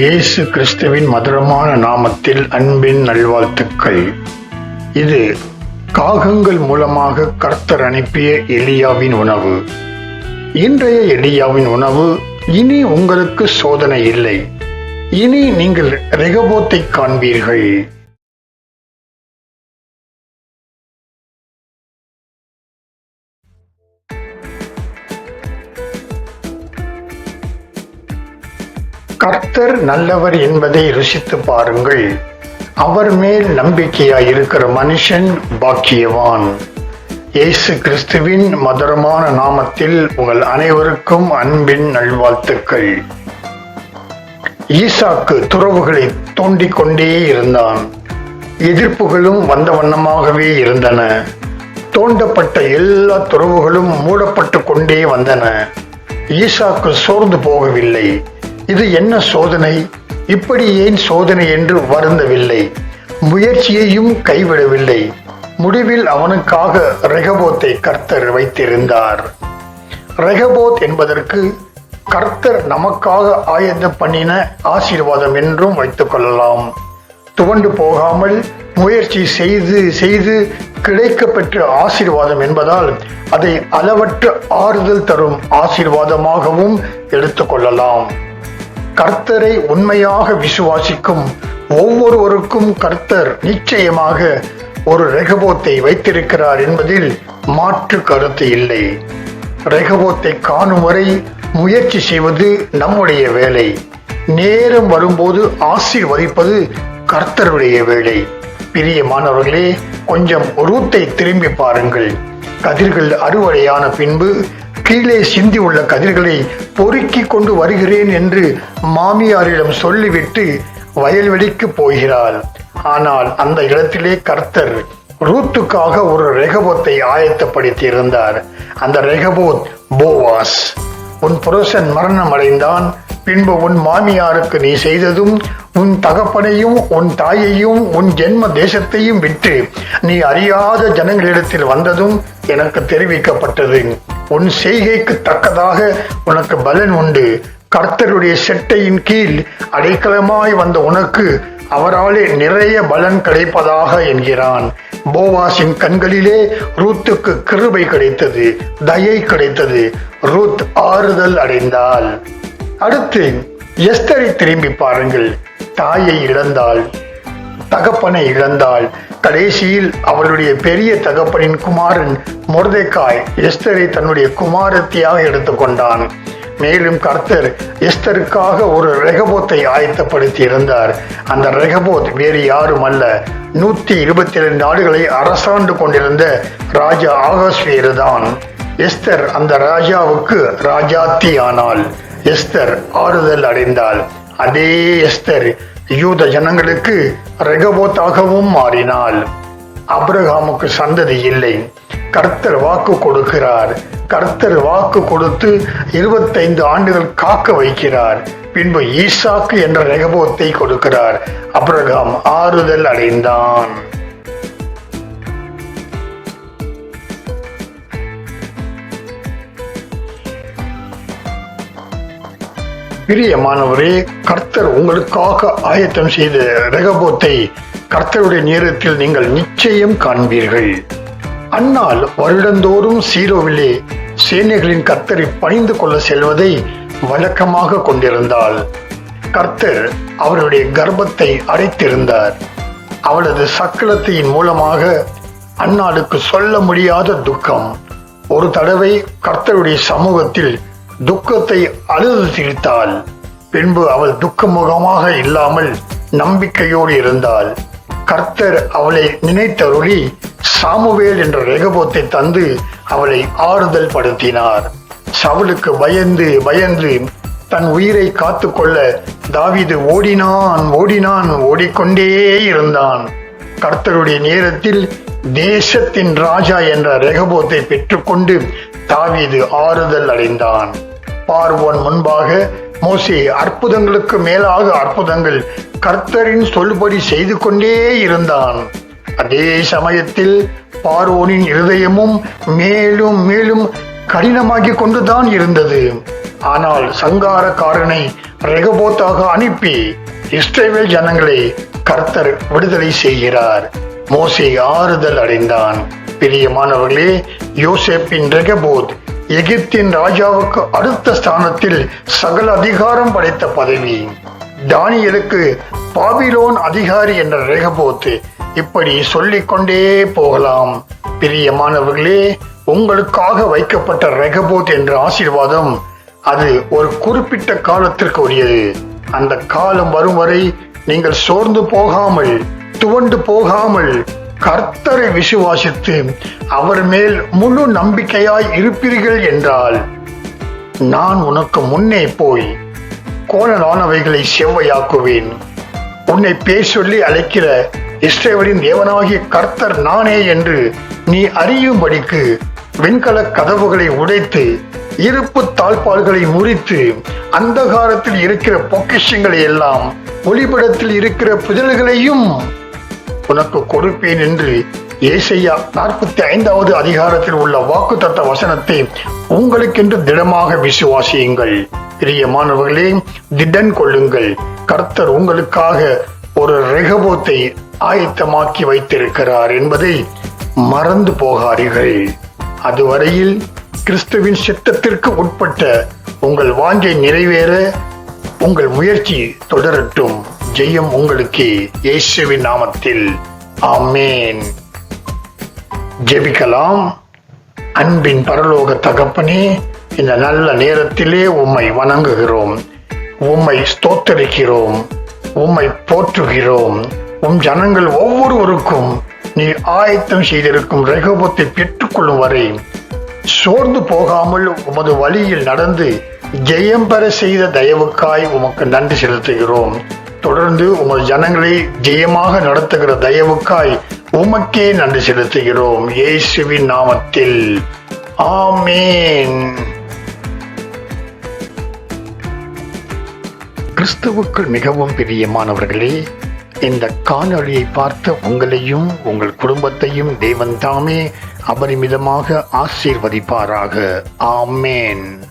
இயேசு கிறிஸ்துவின் மதுரமான நாமத்தில் அன்பின் நல்வாழ்த்துக்கள். இது காகங்கள் மூலமாக கர்த்தர் அனுப்பிய எலியாவின் உணவு. இன்றைய எலியாவின் உணவு இனி உங்களுக்கு சோதனை இல்லை. இனி நீங்கள் ரெகபோத்தை காண்பீர்கள். கர்த்தர் நல்லவர் என்பதை ருசித்து பாருங்கள். அவர் மேல் நம்பிக்கையாய் இருக்கிற மனுஷன் பாக்கியவான். இயேசு கிறிஸ்துவின் மதுரமான நாமத்தில் உங்கள் அனைவருக்கும் அன்பின் நல்வாழ்த்துக்கள். ஈசாக்கு துறவுகளை தோண்டிக் கொண்டே இருந்தான். எதிர்ப்புகளும் வந்த வண்ணமாகவே இருந்தன. தோண்டப்பட்ட எல்லா துறவுகளும் மூடப்பட்டு கொண்டே வந்தன. ஈசாக்கு சோர்ந்து போகவில்லை. இது என்ன சோதனை? இப்படி ஏன் சோதனை என்று வருந்தவில்லை. முயற்சியையும் கைவிடவில்லை. முடிவில் அவனுக்காக ரெகபோத்தை கர்த்தர் வைத்திருந்தார். ரெகபோத் என்பதற்கு கர்த்தர் நமக்காக ஆயத்தம் பண்ணின ஆசீர்வாதம் என்றும் வைத்துக் கொள்ளலாம். துவண்டு போகாமல் முயற்சி செய்து செய்து கிடைக்கப்பெற்ற ஆசீர்வாதம் என்பதால் அதை அளவற்ற ஆறுதல் தரும் ஆசீர்வாதமாகவும் எடுத்துக்கொள்ளலாம் கர்த்தரை உண்மையாக விசுவாசிக்கும் ஒவ்வொருவருக்கும் கர்த்தர் நிச்சயமாக ஒரு ரெகபோத்தை வைத்திருக்கிறார் என்பதில் மாற்று கருத்து இல்லை. ரெகபோத்தை காணும் வரை முயற்சி செய்வது நம்முடைய வேலை. நேரம் வரும்போது ஆசீர்வதிப்பது கர்த்தருடைய வேலை. பிரியமானவர்களே கொஞ்சம் ரூத்தை திரும்பி பாருங்கள். கதிர்கள் அறுவடையான பின்பு கீழே சிந்தி உள்ள கதிர்களை பொறுக்கி கொண்டு வருகிறேன் என்று மாமியாரிடம் சொல்லிவிட்டு வயல்வெளிக்கு போகிறாள். ஆனால் அந்த இடத்திலே கர்த்தர் ரூத்துக்காக ஒரு ரெகபோத்தை ஆயத்தப்படுத்தி இருந்தார் அந்த ரெகபோத் போவாஸ். உன் புருஷன் மரணம் அடைந்தான் பின்பு உன் மாமியாருக்கு நீ செய்ததும் உன் தகப்பனையும் உன் தாயையும் உன் ஜென்ம தேசத்தையும் விட்டு நீ அறியாத ஜனங்களிடத்தில் வந்ததும் எனக்கு தெரிவிக்கப்பட்டது. உன் செய்கைக்கு தக்கதாக உனக்கு பலன் உண்டு. கர்த்தருடைய செட்டையின் கீழ் அடைக்கலமாய் வந்த உனக்கு அவராலே நிறைய பலன் கிடைப்பதாக என்கிறான். போவாஸின் கண்களிலே ரூத்துக்கு கிருபை கிடைத்தது தயை கிடைத்தது. ரூத் ஆறுதல் அடைந்தாள். அடுத்து எஸ்தரை திரும்பி பாருங்கள். தாயை இழந்தாள் தகப்பனை இழந்தாள். கடைசியில் அவளுடைய பெரிய தகப்பனின் குமாரன் மொர்தேக்காய் எஸ்தரை தன்னுடைய குமாரத்தியாக எடுத்துக்கொண்டான் மேலும் கர்த்தர் எஸ்தருக்காக ஒரு ரெகபோத்தை ஆயத்தப்படுத்தி இருந்தார். அந்த ரெகபோத் வேறு யாரும் அல்ல. நூத்தி இருபத்தி இரண்டு நாடுகளை அரசாண்டு கொண்டிருந்த ராஜா ஆகாஸ்வேரு தான் எஸ்தர் அந்த ராஜாவுக்கு ராஜாத்தி ஆனாள் எஸ்தர் ஆறுதல் அடைந்தாள். அதே எஸ்தர் யூத ஜனங்களுக்கு ரெகபோத்தாகவும் மாறினாள். அப்ரஹாமுக்கு சந்ததி இல்லை. கர்த்தர் வாக்கு கொடுக்கிறார். கர்த்தர் வாக்கு கொடுத்து இருபத்தைந்து ஆண்டுகள் காக்க வைக்கிறார். பின்பு ஈசாக்கு என்ற ரெகபோத்தை கொடுக்கிறார். அப்ரகாம் ஆறுதல் அடைந்தான். பிரியமானவரே கர்த்தர் உங்களுக்காக ஆயத்தம் செய்த ரெகபோத்தை கர்த்தருடைய நேரத்தில் நீங்கள் நிச்சயம் காண்பீர்கள். அன்னால் வருடந்தோறும் சீரோவிலே சேனைகளின் கர்த்தரை பணிந்து கொள்ள செல்வதை வழக்கமாக கொண்டிருந்தாள். கர்த்தர் அவருடைய கர்ப்பத்தை அடைத்திருந்தார். அவளது சக்கலத்தையின் மூலமாக அன்னாளுக்கு சொல்ல முடியாத துக்கம். ஒரு தடவை கர்த்தருடைய சமூகத்தில் துக்கத்தை அழுது சிரித்தாள் பின்பு அவள் துக்கமுகமாக இல்லாமல் நம்பிக்கையோடு இருந்தாள். கர்த்தர் அவளை நினைத்தருளி சாமுவேல் என்ற ரெகபோத்தை தந்து அவளை ஆறுதல் படுத்தினார். சவுலுக்கு பயந்து பயந்து தன் உயிரை காத்துக்கொள்ள தாவீது ஓடினான் ஓடினான் ஓடிக்கொண்டே இருந்தான். கர்த்தருடைய நேரத்தில் தேசத்தின் ராஜா என்ற ரெகபோத்தை பெற்றுக்கொண்டு தாவீது ஆறுதல் அடைந்தான். பார்வோன் முன்பாக மோசே அற்புதங்களுக்கு மேலாக அற்புதங்கள் கர்த்தரின் சொல்படி செய்து கொண்டே இருந்தான். அதே சமயத்தில் பார்வோனின் இருதயமும் மேலும் மேலும் கடினமாகிக் கொண்டுதான் இருந்தது. ஆனால் சங்காரக்காரனை ரெகபோத்தாக அனுப்பி இஸ்ரேவேல் ஜனங்களை கர்த்தர் விடுதலை செய்கிறார். மோசே ஆறுதல் அடைந்தான். பிரியமானவர்களே யோசேப்பின் ரெகபோத் எகிப்தின் ராஜாவுக்கு அடுத்த ஸ்தானத்தில் சகல அதிகாரம் படைத்த பதவி. தானியலுக்கு பாபிலோன் அதிகாரி என்ற ரெகபோத் இப்படி சொல்லிக்கொண்டே போகலாம். பிரியமானவர்களே உங்களுக்காக வைக்கப்பட்ட ரெகபோத் என்ற ஆசீர்வாதம் அது ஒரு குறிப்பிட்ட காலத்திற்கு உரியது. அந்த காலம் வரும் வரை நீங்கள் சோர்ந்து போகாமல் துவண்டு போகாமல் கர்த்தரை விசுவாசித்து அவர் மேல் முழு நம்பிக்கையாய் இருப்பீர்கள் என்றால் நான் உனக்கு முன்னே போய் கோணலானவைகளை செவ்வையாக்குவேன். உன்னை பேர் சொல்லி அழைக்கிற இஸ்ரேவரின் தேவனாகிய கர்த்தர் நானே என்று நீ அறியும்படிக்கு வெண்கல கதவுகளை உடைத்து இருப்பு தாழ்பால்களை முறித்து அந்தகாரத்தில் இருக்கிற பொக்கிஷங்களை எல்லாம் ஒளிபடத்தில் இருக்கிற புதல்களையும் உனக்கு கொடுப்பேன் என்று ஏசையா நாற்பத்தி ஐந்தாவது அதிகாரத்தில் உள்ள வாக்கு தத்த வசனத்தை உங்களுக்கென்று திடமாக விசுவாசியுங்கள். பிரியமானவர்களே திடன் கொள்ளுங்கள். கர்த்தர் உங்களுக்காக ஒரு ரெகபோத்தை ஆயத்தமாக்கி வைத்திருக்கிறார் என்பதை மறந்து போகாதீர்கள். அதுவரையில் கிறிஸ்துவின் சித்தத்திற்கு உட்பட்ட உங்கள் வாஞ்சை நிறைவேற உங்கள் முயற்சி தொடரட்டும். ஜெயம் உங்களுக்கு இயேசுவின் நாமத்தில். ஆமேன். ஜெபிக்கலாம். அன்பின் பரலோக தகப்பனே இந்த நல்ல நேரத்திலே உம்மை வணங்குகிறோம். உம்மை ஸ்தோத்தரிக்கிறோம். உம்மை போற்றுகிறோம். உம் ஜனங்கள் ஒவ்வொருவருக்கும் நீ ஆயத்தம் செய்திருக்கும் ரெகபத்தை பெற்றுக்கொள்ளும் வரை சோர்ந்து போகாமல் உமது வழியில் நடந்து ஜெயம் பெற செய்த தயவுக்காய் உமக்கு நன்றி செலுத்துகிறோம். தொடர்ந்து உமது ஜனங்களை ஜெயமாக நடத்துகிற தயவுக்காய் உமக்கே நன்றி செலுத்துகிறோம். இயேசுவின் நாமத்தில். ஆமேன். கிறிஸ்துவுக்குள் மிகவும் பிரியமானவர்களே இந்த காணொளியை பார்த்த உங்களையும் உங்கள் குடும்பத்தையும் தேவன் தாமே அபரிமிதமாக ஆசீர்வதிப்பாராக. ஆமேன்.